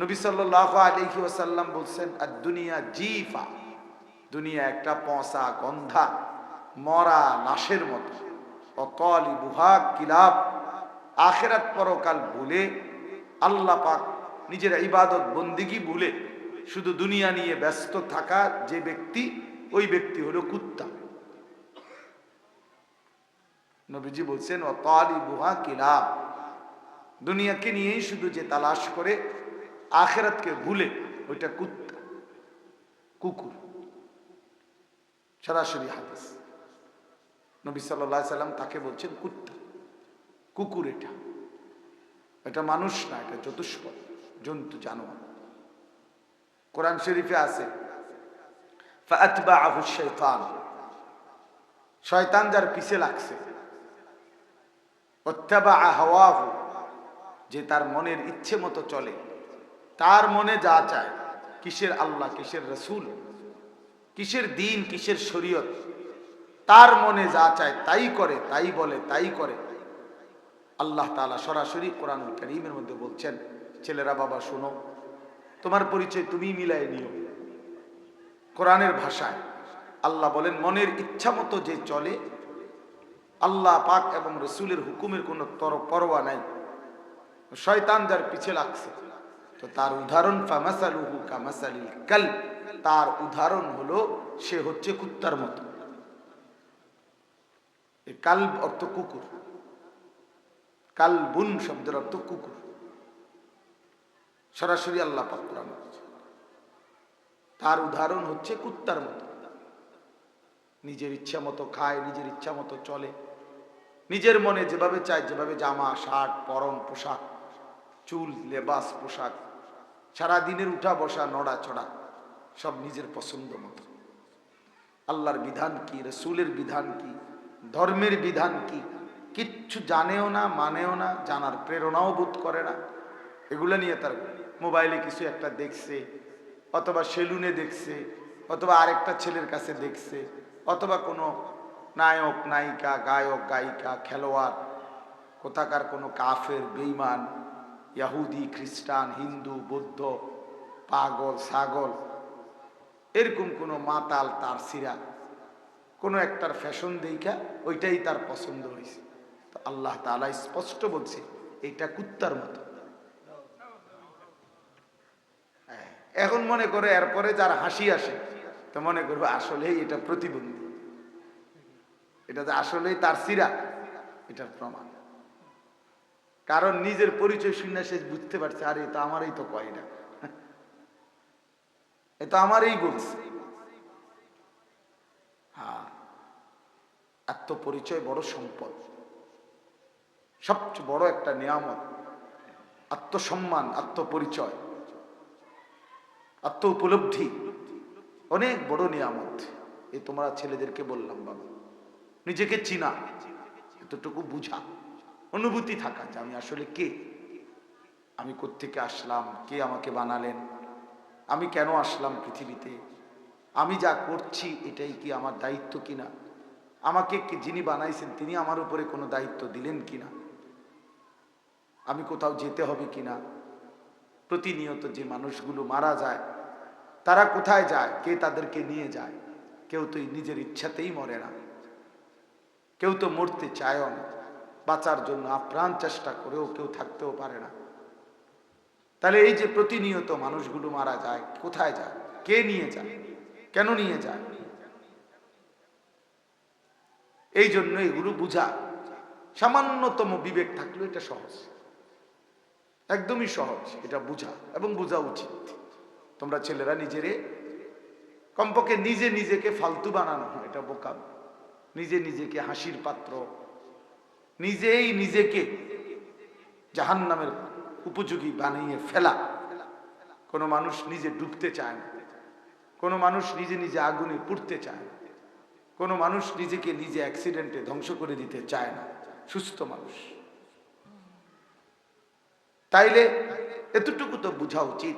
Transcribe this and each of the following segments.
নবী সাল্লাহ আলহি ওসাল্লাম বলছেন আর দুনিয়া জিফা, দুনিয়া একটা পচা গন্ধা, মরা লাশের মতো। অকলি বুহা কিলাব, আখেরাত পরকাল ভুলে, আল্লাহ পাক নিজের ইবাদত বন্দিগি ভুলে, শুধু দুনিয়া নিয়ে ব্যস্ত থাকা যে ব্যক্তি, ওই ব্যক্তি হলো কুত্তা। নবীজি বলছেন অকালি বুহা কিলাব, দুনিয়াকে নিয়েই শুধু যে তালাশ করে আখেরাতকে ভুলে ওইটা কুত্তা, কুকুর। সরাসরি হাদিস। নবী সাল্লাহ সাল্লাম তাকে বলছেন কুত্তা। কুকুর এটা। এটা মানুষ না, এটা চতুষ্পদ জন্তু, জানোয়ার। কোরআন শরীফে আছে শাইতান শয়তান যার পিছে লাগছে। হাওয়াহু, যে তার মনের ইচ্ছে মতো চলে। তার মনে যা চায়, কিসের আল্লাহ, কিসের রসুল, কিসের দিন, কিসের শরীয়ত, তার মনে যা চায় তাই করে, তাই বলে, তাই করে। আল্লাহ তালা সরাসরি কোরআন করিমের মধ্যে বলছেন, ছেলেরা বাবা, শোনো, তোমার পরিচয় তুমি মিলাই নিও। কোরআনের ভাষায় আল্লাহ বলেন, মনের ইচ্ছা মতো যে চলে, আল্লাহ পাক এবং রসুলের হুকুমের কোনো তর পরোয়া নাই। শয়তান যার পিছে লাগছে। তো তার উদাহরণ, ফামাসালুহু কামাসালিল কাল তার উদাহরণ হলো, সে হচ্ছে কুত্তার মতো। এই কাল অর্থ কুকুর। কালবুন শব্দের অর্থ কুকুর। সরাসরি আল্লাহ পাক কোরআন বলছে। তার উদাহরণ হচ্ছে কুত্তার মতো। নিজের ইচ্ছা মতো খায়, নিজের ইচ্ছা মতো চলে। নিজের মনে যেভাবে চায়, যেভাবে জামা, শার্ট, পরম পোশাক, চুল, লেবাস, পোশাক সারা দিনের উঠা, বসা, নড়া, চড়া, সব নিজের পছন্দ মতো। আল্লাহর বিধান কি? রসুলের বিধান কি? ধর্মের বিধান কি? কিচ্ছু জানেও না, মানেও না, জানার প্রেরণাও বোধ করে না। এগুলো নিয়ে তার মোবাইলে কিছু একটা দেখছে, অথবা সেলুনে দেখছে, অথবা আরেকটা ছেলের কাছে দেখছে, অথবা কোনো নায়ক, নায়িকা, গায়ক, গায়িকা, খেলোয়াড়, কোথাকার কোনো কাফের বেইমান ইয়াহুদি খ্রিস্টান হিন্দু বৌদ্ধ পাগল ছাগল এরকম কোনো মাতাল তার সিরা কোনো একটার ফ্যাশন দেখা ওইটাই তার পছন্দ হয়েছে তো আল্লাহ তালা স্পষ্ট বলছে এটা কুত্তার মতো। হ্যাঁ, এখন মনে করে এরপরে যার হাসি আসে তো মনে করবে আসলেই এটা প্রতিবন্ধী। এটা যে আসলেই তার সিরা এটার প্রমাণ। কারণ নিজের পরিচয় শুনে সে বুঝতে পারছে, আরে এটা আমারই তো কয় না। এটা আমারই বলছে হ্যাঁ আত্মপরিচয় বড় সম্পদ। সবচেয়ে বড় একটা নিয়ামত, আত্মসম্মান, আত্মপরিচয় আত্ম উপলব্ধি অনেক বড় নিয়ামত। এই তোমরা ছেলেদেরকে বললাম, বাবা। নিজেকে চিনা, এতটুকু বুঝা। অনুভূতি থাকা যে আমি আসলে কে? আমি কোত্থেকে আসলাম? কে আমাকে বানালেন? আমি কেন আসলাম পৃথিবীতে? আমি যা করছি, এটাই কি আমার দায়িত্ব কিনা? আমাকে যিনি বানাইছেন, তিনি আমার উপরে কোনো দায়িত্ব দিলেন কিনা? আমি কোথাও যেতে হবে কিনা? প্রতিনিয়ত যে মানুষগুলো মারা যায়, তারা কোথায় যায়? কে তাদেরকে নিয়ে যায়? কেউ তো নিজের ইচ্ছাতেই মরে না। কেউ তো মরতে চায়ও না। বাঁচার জন্য আপ্রাণ চেষ্টা করেও কেউ থাকতেও পারে না। তাহলে এই যে প্রতিনিয়ত মানুষগুলো মারা যায়, কোথায় যায়? কে নিয়ে যায়? কেন নিয়ে যায়? এই জন্য এগুলো বুঝা। সামান্যতম বিবেক থাকলেও এটা সহজ। একদমই সহজ, এটা বুঝা এবং বোঝা উচিত। তোমরা ছেলেরা নিজেরে, কমপক্ষে নিজে নিজেকে ফালতু বানানো এটা বোকাম নিজে নিজেকে হাসির পাত্র নিজেই নিজেকে জাহান নামের উপযোগী বানিয়ে ফেলা। কোনো মানুষ নিজে ডুবতে চায় না। কোনো মানুষ নিজে নিজে আগুনে পুড়তে চায় না। কোনো মানুষ নিজেকে নিজে অ্যাক্সিডেন্টে ধ্বংস করে দিতে চায় না। সুস্থ মানুষ। তাইলে এতটুকু তো বোঝা উচিত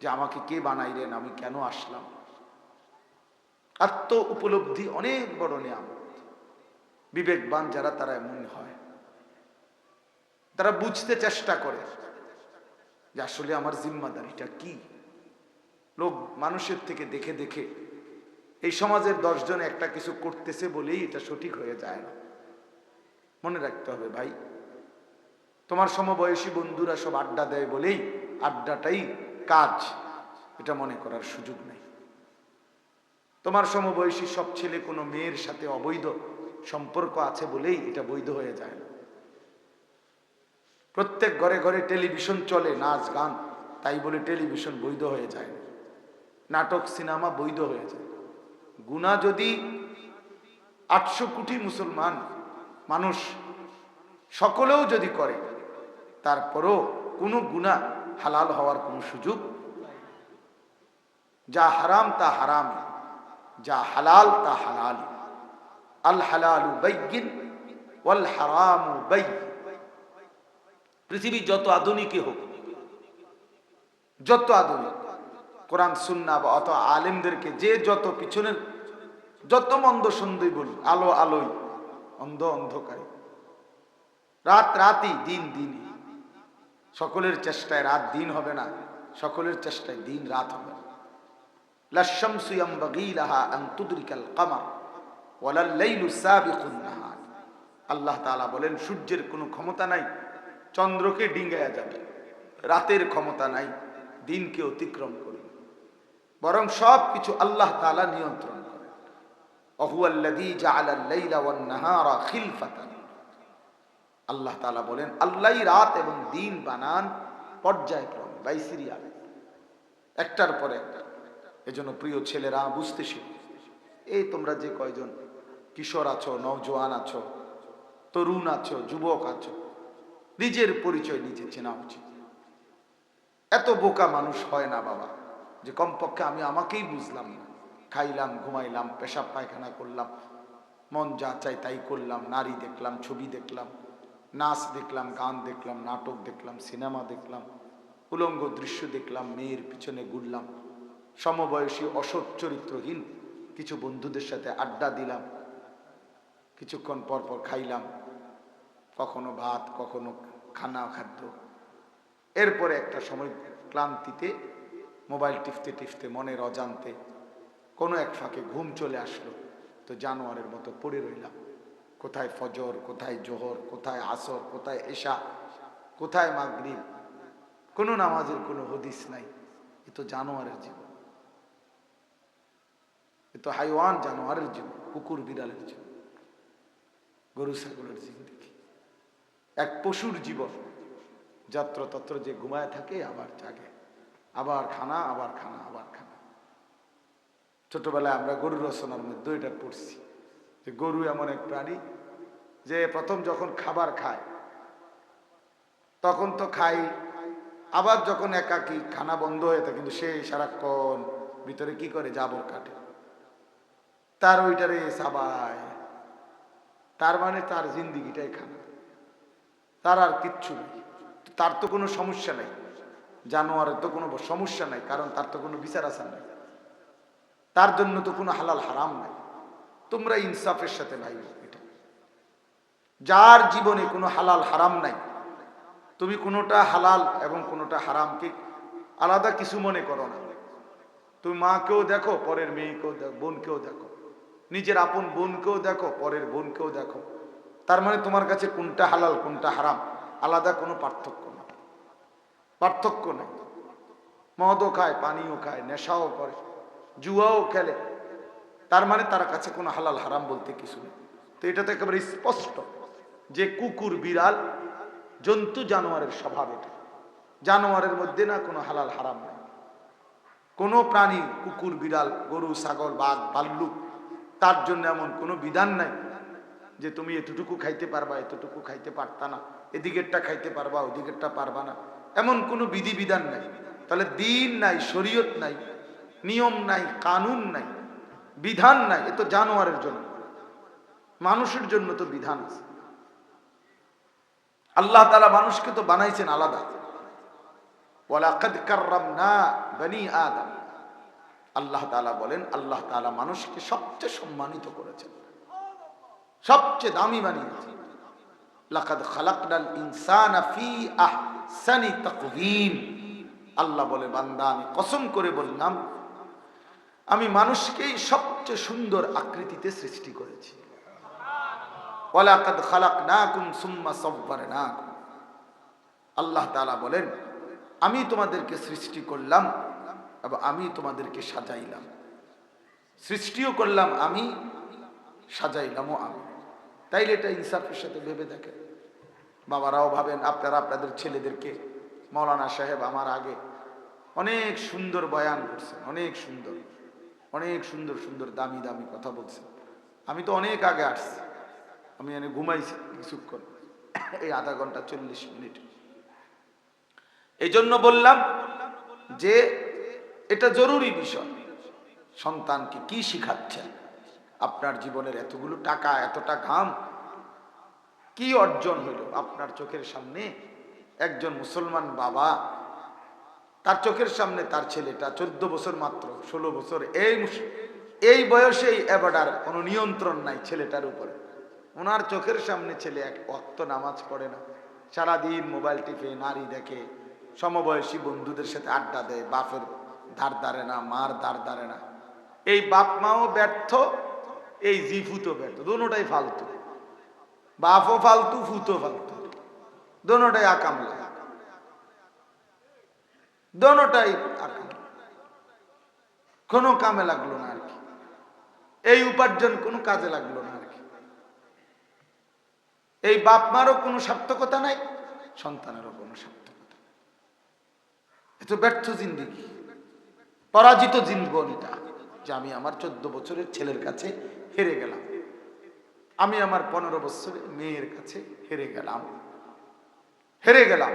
যে আমাকে কে বানাইলেন, আমি কেন আসলাম? আত্ম উপলব্ধি অনেক বড় নিয়ামত। বিবেকবান যারা, তারা এমন হয়। তারা বুঝতে চেষ্টা করে যে আসলে আমার জিম্মাদারিটা কি? লোক মানুষের থেকে দেখে দেখে এই সমাজের দশজন একটা কিছু করতেছে বলেই এটা সঠিক হয়ে যায় না। মনে রাখতে হবে ভাই, তোমার সমবয়সী বন্ধুরা সব আড্ডা দেয় বলেই আড্ডাটাই কাজ। এটা মনে করার সুযোগ নেই। তোমার সমবয়সী সব ছেলে কোনো মেয়ের সাথে অবৈধ সম্পর্ক আছে বলেই এটা বৈধ হয়ে যায় না। প্রত্যেক ঘরে ঘরে টেলিভিশন চলে, নাচ, গান, তাই বলে টেলিভিশন বৈধ হয়ে যায় না। নাটক, সিনেমা বৈধ হয়ে যায় গুণা যদি আটশো কোটি মুসলমান মানুষ সকলেও যদি করে, তারপরও কোনো গুণা হালাল হওয়ার কোনো সুযোগ যা হারাম তা হারাম যা হালাল তা হালাল আল হালালু ওয়াল পৃথিবী যত আধুনিকই হোক, যত আধুনিক, কোরআন সুন্না বা অত আলেমদেরকে যে যত পিছনের, যত মন্দ সন্দেহ বলুন আলো আলোই অন্ধ অন্ধকারে, রাত রাতই দিন দিনই। সকলের চেষ্টায় রাত দিন হবে না, সকলের চেষ্টায় দিন রাত হবে না। লাশামসু ইয়ামবাগি লাহা আন তুদরিকাল আল্লাহ তাআলা বলেন, সূর্যের কোনো ক্ষমতা নাই, চন্দ্রকে ডিঙ্গায়া যাবে। রাতের ক্ষমতা নাই, দিনকে অতিক্রম করবে। বরং সব কিছু আল্লাহ তাআলা নিয়ন্ত্রণ করেন। আল্লাহ তাআলা বলেন, আল্লাহই রাত এবং দিন বানান পর্যায়ক্রমে বাই সিরিয়াল একটার পর একটা। এজন্য প্রিয় ছেলেরা, বুঝতে শিখো। এই তোমরা যে কয়জন কিশোর আছো, নওজোয়ান আছো, তরুণ আছো, যুবক আছো, নিজের পরিচয় নিজে চেনা উচিত। এত বোকা মানুষ হয় না বাবা, যে কমপক্ষে আমি আমাকেই বুঝলাম না। খাইলাম, ঘুমাইলাম, পেশাব পায়খানা করলাম, মন যা চাই তাই করলাম, নারী দেখলাম, ছবি দেখলাম, নাচ দেখলাম, গান দেখলাম, নাটক দেখলাম, সিনেমা দেখলাম, উলঙ্গ দৃশ্য দেখলাম, মেয়ের পিছনে ঘুরলাম, সমবয়সী অসৎ চরিত্রহীন কিছু বন্ধুদের সাথে আড্ডা দিলাম কিছুক্ষণ পর পর খাইলাম। কখনো ভাত, কখনো খানা খাদ্য। এরপরে একটা সময় ক্লান্তিতে, মোবাইল টিপতে টিপতে, মনের অজান্তে কোনো এক ফাঁকে ঘুম চলে আসলো। তো জানোয়ারের মতো পড়ে রইলাম। কোথায় ফজর, কোথায় জোহর, কোথায় আসর, কোথায় এশা, কোথায় মাগরিব? কোনো নামাজের কোনো হদিস নাই। এ তো জানোয়ারের জীবন। এ তো হাইওয়ান জানোয়ারের জীবন, কুকুর বিড়ালের জীবন। গরু, ছাগলের জিন্দগি। এক পশুর জীবন। যত্রতত্র যে ঘুমায় থাকে, আবার জাগে। আবার খানা আবার খানা আবার খানা। ছোটবেলায় আমরা গরু রচনার মধ্যে এটা পড়ছি, যে গরু এমন এক প্রাণী, যে প্রথম যখন খাবার খায়, তখন তো খাই আবার যখন একাকি খানা বন্ধ হয়ে থাকে, কিন্তু সে সারাক্ষণ ভিতরে কি করে? জাবর কাটে। তার ওইটারে সাবায় তার মানে তার জিন্দিগিটাই খানা তার আর কিচ্ছু নেই। তার তো কোনো সমস্যা নেই। জানোয়ারের তো কোনো সমস্যা নাই, কারণ তার তো কোনো বিচার আসার নাই। তার জন্য তো কোনো হালাল হারাম নাই। তোমরা ইনসাফের সাথে ভাই, এটা। যার জীবনে কোনো হালাল হারাম নাই, তুমি কোনোটা হালাল এবং কোনোটা হারামকে আলাদা কিছু মনে করো না। তুমি মাকেও দেখো, পরের মেয়েকেও দেখো, বোনকেও দেখো। নিজের আপন বোনকেও দেখো, পরের বোনকেও দেখো। তার মানে তোমার কাছে কোনটা হালাল, কোনটা হারাম, আলাদা কোনো পার্থক্য না পার্থক্য নেই। মদও খায়, পানিও খায়, নেশাও করে, জুয়াও খেলে। তার মানে তার কাছে কোনো হালাল, হারাম বলতে কিছু নেই। তো এটা তো একেবারে স্পষ্ট যে কুকুর, বিড়াল, জন্তু, জানোয়ারের স্বভাব এটা। জানোয়ারের মধ্যে না কোনো হালাল, হারাম নেই। কোনো প্রাণী, কুকুর, বিড়াল, গরু, ছাগল, বাঘ, ভাল্লুক তার জন্য এমন কোনো বিধান নাই যে তুমি এতটুকু খাইতে পারবা, এতটুকু খাইতে পারতা না। এদিকেরটা খাইতে পারবা, ওদিকেরটা পারবা না। এমন কোনো বিধি বিধান নাই। তাহলে দিন নাই, শরীয়ত নাই, নিয়ম নাই, কানুন নাই, বিধান নাই, এ তো জানোয়ারের জন্য। মানুষের জন্য তো বিধান আছে। আল্লাহ তালা মানুষকে তো বানাইছেন আলাদা। ওয়ালাকাদ কাররামনা বনি আদম। আল্লাহ তাআলা বলেন, আল্লাহ তাআলা মানুষকে সবচেয়ে সম্মানিত করেছেন। সবচেয়ে দামি বানিয়েছেন লাকাদ খালাকনাল ইনসানা ফি আহসানি তাকওয়িম। আল্লাহ বলে, বান্দা, আমি কসম করে বললাম, আমি মানুষকেই সবচেয়ে সুন্দর আকৃতিতে সৃষ্টি করেছি। ওয়ালাকাদ খালাকনাকুম সুম্মা সাব্বারনাকুম আল্লাহ তাআলা বলেন, আমি তোমাদেরকে সৃষ্টি করলাম এবং আমি তোমাদেরকে সাজাইলাম। সৃষ্টিও করলাম আমি, সাজাইলামও আমি। তাইলে এটা ইনসাফের সাথে ভেবে দেখেন। বাবারাও ভাবেন, আপনারা আপনাদের ছেলেদেরকে, মৌলানা সাহেব আমার আগে অনেক সুন্দর বয়ান করছেন, অনেক সুন্দর অনেক সুন্দর সুন্দর, দামি দামি কথা বলছেন। আমি তো অনেক আগে আসছি। আমি এনে ঘুমাইছি কিছুক্ষণ, এই আধা ঘণ্টা চল্লিশ মিনিট। এই জন্য বললাম যে এটা জরুরি বিষয়। সন্তানকে কি শিখাচ্ছেন? আপনার জীবনের এতগুলো টাকা, এতটা ঘাম, কি অর্জন হইল আপনার চোখের সামনে? একজন মুসলমান বাবা, তার চোখের সামনে তার ছেলেটা, চোদ্দ বছর মাত্র, ষোলো বছর, এই এই বয়সেই এবাডার কোনো নিয়ন্ত্রণ নাই ছেলেটার উপরে। ওনার চোখের সামনে ছেলে এক অক্ত নামাজ পড়ে না। সারাদিন মোবাইল টিপে, নারী দেখে, সমবয়সী বন্ধুদের সাথে আড্ডা দেয়, বাপের ধার ধারে না, মার ধার ধারে না। এই বাপ মাও ব্যর্থ, এই জি ফুতো ব্যর্থ, দোনোটাই ফালতু। বাপও ফালতু ফুতো ফালতু। দোনোটাই আকামলা দোনোটাই আকাম। কোনো কামে লাগল না আর কি। এই উপার্জন কোনো কাজে লাগল না আর কি। এই বাপ মারও কোনো সার্থকতা নাই, সন্তানেরও কোনো সার্থকতা নাই। এ ব্যর্থ জিন্দিগি। পরাজিত জীবনটা যে আমি আমার চোদ্দ বছরের ছেলের কাছে হেরে গেলাম। আমি আমার পনেরো বছরের মেয়ের কাছে হেরে গেলাম। হেরে গেলাম।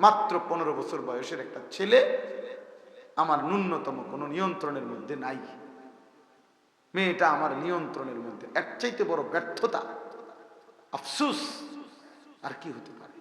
মাত্র পনেরো বছর বয়সের একটা ছেলে আমার ন্যূনতম কোনো নিয়ন্ত্রণের মধ্যে নাই। মেয়েটা আমার নিয়ন্ত্রণের মধ্যে। এর চাইতে বড় ব্যর্থতা, আফসুস, আর কি হতে পারে?